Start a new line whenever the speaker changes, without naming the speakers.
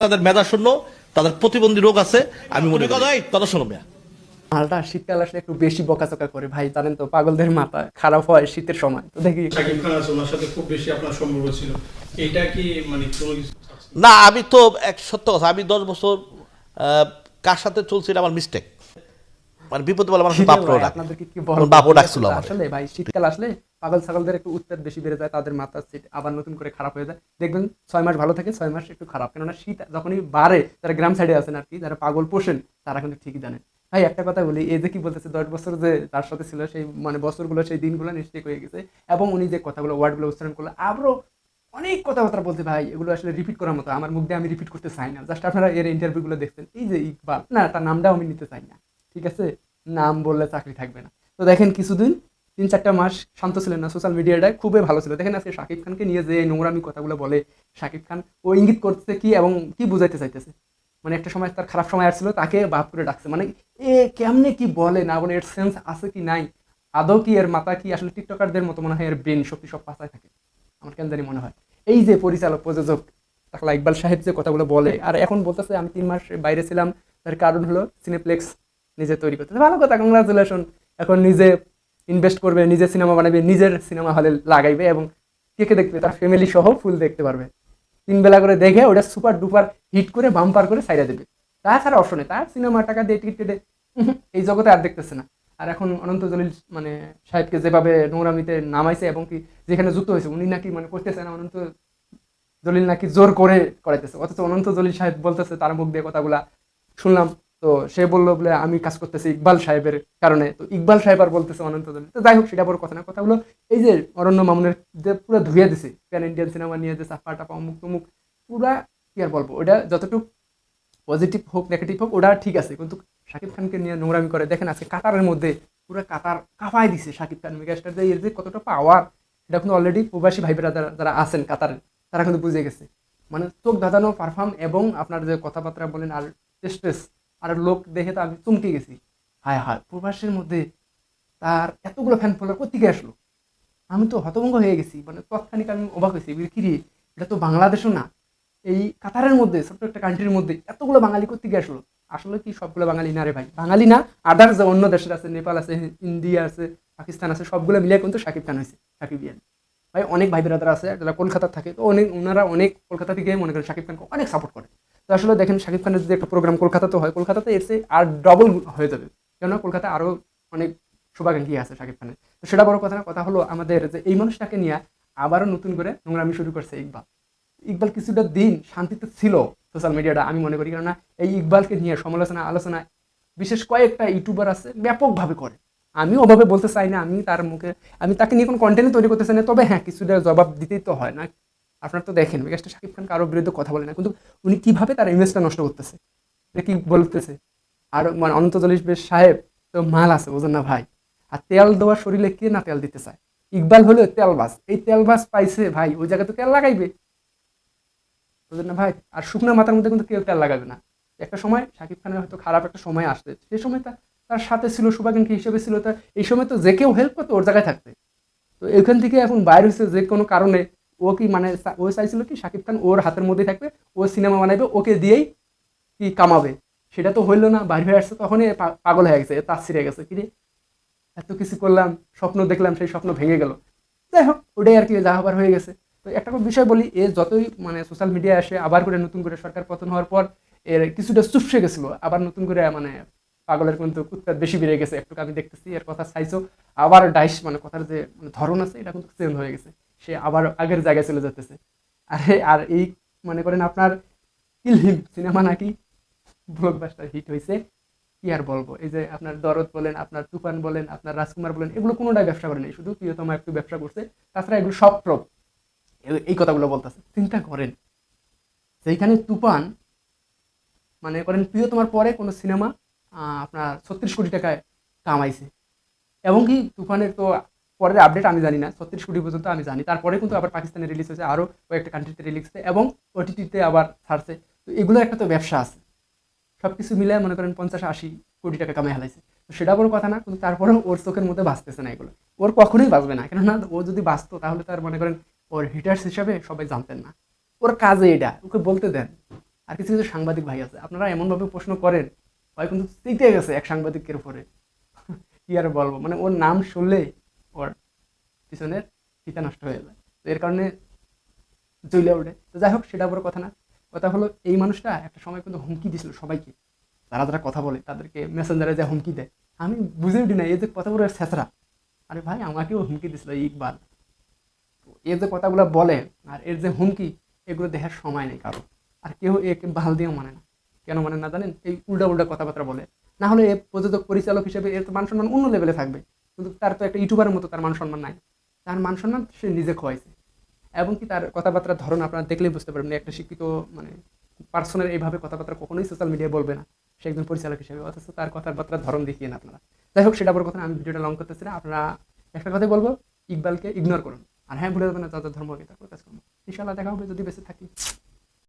তাদের মেধা শূন্য তাদের প্রতিবন্ধী রোগ আছে আমি মনে করি। কথা শোনো মিয়া।
মালটা শীতকাল আসলে একটু বেশি বকাচকা করে ভাই জানেন তো পাগলদের মাথা খারাপ হয় শীতের সময় তো দেখি।
শাকিব খান ওনার সাথে খুব বেশি আপনার সম্পর্ক ছিল। এইটা কি মানে
না আমি তো এক সত্য কথা আমি দশ বছর আহ, কার সাথে চলছি এটা আমার মিস্টেক মানে বিপদে বলে আমার বাপও ডাকছিল
আসলে ভাই শীতকাল আসলে পাগল ছাগলদের একটু উত্তাপ বেশি বেড়ে যায়, তাদের মাথা সিট আবার নতুন করে খারাপ হয়ে যায়। দেখবেন ছয় মাস ভালো থাকে, ছয় মাস একটু খারাপ। কেননা শীত যখনই বাড়ে, যারা গ্রাম সাইডে আছেন আর কি, যারা পাগল পোষেন, তারা কিন্তু ঠিকই জানেন ভাই, একটা কথা বলি, এই যে কি বলতেছে, দশ বছর যে তার সাথে ছিল, সেই মানে বছরগুলো, সেই দিনগুলো নিশ্চয়ই হয়ে গেছে। এবং উনি যে কথাগুলো ওয়ার্ডগুলো উচ্চারণ করল, আবারও অনেক কথাবার্তা বলতে ভাই, এগুলো আসলে রিপিট করার মতো, আমার মুখ দিয়ে আমি রিপিট করতে চাই না। জাস্ট আপনারা এর ইন্টারভিউগুলো দেখছেন। এই যে ইকবাল, না, তার নামটাও আমি নিতে চাই না। ঠিক আছে? নাম বললে চাকরি থাকবে না। তো দেখেন কিছুদিন তিন চারটা মাস শান্ত ছিলেন না সোশ্যাল মিডিয়াটায় খুবই ভালো ছিল। দেখেন আজকে শাকিব খানকে নিয়ে যে নোংরামি কথাগুলো বলে, শাকিব খান ও ইঙ্গিত করছে কি এবং কি বুঝাইতে চাইতেছে? মানে একটা সময় তার খারাপ সময় আসছিল, তাকে বাপ করে ডাকছে। মানে এ কেমনে কি বলে না বলে, এর সেন্স আছে কি নাই? আদৌ কি এর মাথা কি? আসলে টিকটকারদের মতো মনে হয় এর ব্রেন শক্তি সব পাশায় থাকে। আমার কেন জানি মনে হয়। এই যে পরিচালক, প্রযোজক টাকলা ইকবাল সাহেব যে কথাগুলো বলে, আর এখন বলতেছে, আমি তিন মাস বাইরে ছিলাম। তার কারণ হলো সিনেপ্লেক্স নিজে তৈরি করতে ভালো কথা কংগ্রাচুলেশন এখন নিজে ইনভেস্ট করবে নিজে সিনেমা বানাবে, নিজের সিনেমা হলে লাগাইবে এবং কে কে দেখবে? তার ফ্যামিলি সহ ফুল দেখতে পারবে। তিন বেলা করে দেখে ওটা সুপার ডুপার হিট করে বাম্পার করে সাইডা দেবে। তাছাড়া অপশন তার সিনেমা টাকা দিয়ে টিকিট কেটে এই জগতে আর দেখতেছে না। আর এখন অনন্ত জলিল মানে সাহেবকে যেভাবে নোংরামিতে নামাইছে এবং কি যেখানে যুক্ত হয়েছে, উনি নাকি মানে করতেছে না, অনন্ত জলিল নাকি জোর করে করাইতেছে। অথচ অনন্ত জলিল সাহেব বলতেছে তার মুখ দিয়ে কথাগুলা। শুনলাম তো সে বলল বলে, আমি কাজ করতেছি ইকবাল সাহেবের কারণে। তো ইকবাল সাহেব আর বলতেছে অনন্ত তো যাই হোক, সেটা বড় কথা না কথাগুলো এই যে অরণ্য মামুনের যে পুরো ধুয়ে দিছে প্যান ইন্ডিয়ান সিনেমা নিয়ে যে চাপা টাপা, অমুক তমুক, পুরা কি আর বলব, ওটা যতটুকু পজিটিভ হোক নেগেটিভ হোক, ওটা ঠিক আছে। কিন্তু শাকিব খানকে নিয়ে নোংরামি করে, দেখেন আজকে কাতারের মধ্যে পুরো কাতার কাঁপায় দিছে শাকিব খান মেগাস্টার যে এর যে কতটা পাওয়ার এটা কিন্তু অলরেডি প্রবাসী ভাই যারা যারা আছেন কাতারে, তারা কিন্তু বুঝে গেছে। মানে চোখ ধাঁধানো পারফর্ম এবং আপনার যে কথাবার্তা বলেন, আর স্ট্রেস আর লোক দেখে তো আমি চমকে গেছি। হায় হায়, প্রবাসের মধ্যে তার এতগুলো ফ্যান ফলোয়ার কোথেকে আসলো? আমি তো হতভঙ্গ হয়ে গেছি মানে তৎক্ষণিক আমি অবাক হয়েছি। কিরে, এটা তো বাংলাদেশও না। এই কাতারের মধ্যে, ছোট্ট একটা কান্ট্রির মধ্যে এতগুলো বাঙালি কোথেকে আসলো? আসলে কি সবগুলো বাঙালি না রে ভাই? বাঙালি না আদার্স যে অন্য দেশের আছে, নেপাল আছে, ইন্ডিয়া আছে, পাকিস্তান আছে, সবগুলো মিলিয়ে কিন্তু সাকিব খান হয়েছে সাকিব ইয়ান। ভাই, অনেক ভাই বেরাদার আছে, যারা কলকাতা থাকে, তো অনেক, ওনারা অনেক কলকাতা থেকে মনে করেন শাকিব খানকে অনেক সাপোর্ট করে। তো আসলে দেখেন শাকিব খানের যদি একটা প্রোগ্রাম কলকাতাতে হয়, কলকাতাতে এসে আর ডবল হয়ে যাবে। কেননা কলকাতায় আরও অনেক শুভাকাঙ্ক্ষী আছে শাকিব খানের। তো সেটা বড় কথা না, কথা হলো আমাদের যে এই মানুষটাকে নিয়ে আবারও নতুন করে নোংরামি শুরু করছে ইকবাল। ইকবাল কিছুটা দিন শান্তিতে ছিল সোশ্যাল মিডিয়াটা আমি মনে করি। কেননা এই ইকবালকে নিয়ে সমালোচনা, আলোচনা বিশেষ কয়েকটা ইউটিউবার আছে ব্যাপকভাবে করে। আমি ওভাবে বলতে চাই না, আমি তার মুখে, আমি তাকে নিয়ে কোনো কন্টেন্ট তৈরি করতে চাই না, তবে হ্যাঁ কিছুটা জবাব দিতেই তো হয় না। আপনার তো দেখেন মেগাস্টার শাকিব খান কারোর বিরুদ্ধে কথা বলে না, কিন্তু উনি কীভাবে তার ইমেজটা নষ্ট করতেছে? কি বলতেছে? আর মানে অনন্ত জলিস বেশ সাহেব তো মাল আছে, বুঝেন না ভাই। আর তেল দেওয়ার শরীরে কে না তেল দিতে চায়? ইকবাল হলো তেলবাস এই তেলবাস পাইছে ভাই, ওই জায়গায় তো তেল লাগাইবে। বুঝলেন না ভাই? আর শুকনো মাথার মধ্যে কিন্তু কেউ তেল লাগাবে না। একটা সময় শাকিব খানের হয়তো খারাপ একটা সময় আসবে সে সময় তা তার সাথে ছিল শুভাকাঙ্ক্ষী হিসেবে ছিল তা এই সময় তো যে কেউ হেল্প করতো ওর জায়গায় থাকতে। তো এখান থেকে এখন বাইরে হয়েছে যে কোনো কারণে ও কি মানে ও চাইছিল কি শাকিব খান ওর হাতের মধ্যেই থাকবে, ও সিনেমা বানাইবে, ওকে দিয়েই কি কামাবে। সেটা তো হইল না, বাইরে হয়ে আসছে তখনই পাগল হয়ে গেছে তার ছিঁড়ে গেছে কিরে এত কিছু করলাম, স্বপ্ন দেখলাম, সেই স্বপ্ন ভেঙে গেল। যাই হোক, ওটাই আর কি, যা হবার হয়ে গেছে। তো একটা বিষয় বলি, এ যতই মানে সোশ্যাল মিডিয়ায় আসে, আবার করে নতুন করে সরকার পতন হওয়ার পর, এর কিছুটা চুপসে গেছিল, আবার নতুন করে মানে পাগলের কিন্তু উৎপাদ বেশি বেড়ে গেছে। একটু আমি দেখতেছি, এর কথা চাইছো, আবার ডাইস মানে কথার যে মানে ধরন আছে, এটা কিন্তু চেঞ্জ হয়ে গেছে। সে আবার আগের জায়গায় চলে যেতেছে আরে, আর এই মনে করেন আপনার কিলহিম সিনেমা নাকি ব্লকবাস্টার হিট হয়েছে কি আর বলব? এই যে আপনার দরদ বলেন, আপনার তুফান বলেন, আপনার রাজকুমার বলেন, এগুলো কোনোটাই ব্যবসা করে নেই। শুধু প্রিয়তমা একটু ব্যবসা করছে, তাছাড়া এগুলো সব প্রপ এই কথাগুলো বলতেছে। চিন্তা করেন সেইখানে তুফান মানে করেন প্রিয়তমার পরে কোনো সিনেমা আপনার ছত্রিশ কোটি টাকায় কামাইছে। এবং কি তুফানের তো পরের আপডেট আমি জানি না, ছত্রিশ কোটি পর্যন্ত আমি জানি। তারপরে কিন্তু আবার পাকিস্তানে রিলিজ হয়েছে আরও কয়েকটা কান্ট্রিতে রিলিজ হয়েছে এবং ওটিটিতে আবার ছাড়ছে। তো এগুলো একটা তো ব্যবসা আছে। সব কিছু মিলে মনে করেন পঞ্চাশ আশি কোটি টাকা কামাই হালাইছে। তো সেটা বড় কথা না, কিন্তু তারপরেও ওর চোখের মধ্যে বাঁচতেছে না এগুলো। ওর কখনোই বাঁচবে না, কেননা ও যদি বাঁচতো তাহলে তার মনে করেন ওর হিটার্স হিসাবে সবাই জানতেন না। ওর কাজে এটা ওকে বলতে দেন। আর কিছু কিছু সাংবাদিক ভাই আছে, আপনারা এমনভাবে প্রশ্ন করেন হয় কিন্তু চিতে গেছে এক সাংবাদিকের উপরে। কি আর বলব? মানে ওর নাম শুনলে ওর পিছনের ফিতা নষ্ট হয়ে যায়। তো এর কারণে জ্বলে ওঠে তো যাই হোক, সেটা বড় কথা না। কথা হলো, এই মানুষটা একটা সময় কিন্তু হুমকি দিছিল সবাইকে। যারা যারা কথা বলে, তাদেরকে মেসেঞ্জারে যে হুমকি দেয়। আমি বুঝে উঠি না, এই যে কথা বলে ছেঁচড়া আরে ভাই, আমাকেও হুমকি দিছিল ইকবাল। তো এর যে কথাগুলো বলে, আর এর যে হুমকি, এগুলো দেখার সময় নেই কারও। আর কেউ একে বাল দিয়েও মানে না। কেন মানে না জানেন? এই উল্টা উল্টা কথাবার্তা বলে। না হলে এ প্রযোজক পরিচালক হিসেবে এর তো মান সম্মান অন্য লেভেলে থাকবে। কিন্তু তার তো একটা ইউটিউবারের মতো তার মান সম্মান নাই। তার মান সম্মান সে নিজে খোয়াইছে। এবং কি তার কথাবার্তার ধরন আপনারা দেখলেই বুঝতে পারবেন, একটা শিক্ষিত মানে পার্সনের এইভাবে কথাবার্তা কখনোই সোশ্যাল মিডিয়ায় বলবে না। সে একজন পরিচালক হিসেবে। অথচ তার কথাবার্তার ধরন দেখিয়ে আপনারা। যাই হোক, সেটা বড় কথা আমি ভিডিওটা লং করতেছি না। আপনারা একটা কথাই বলব, ইকবালকে ইগনোর করুন। আর হ্যাঁ ভুলে যাবেন না যাদের ধর্ম তারপর কাজ করব ইনশাল্লাহ দেখা হবে, যদি বেঁচে থাকি।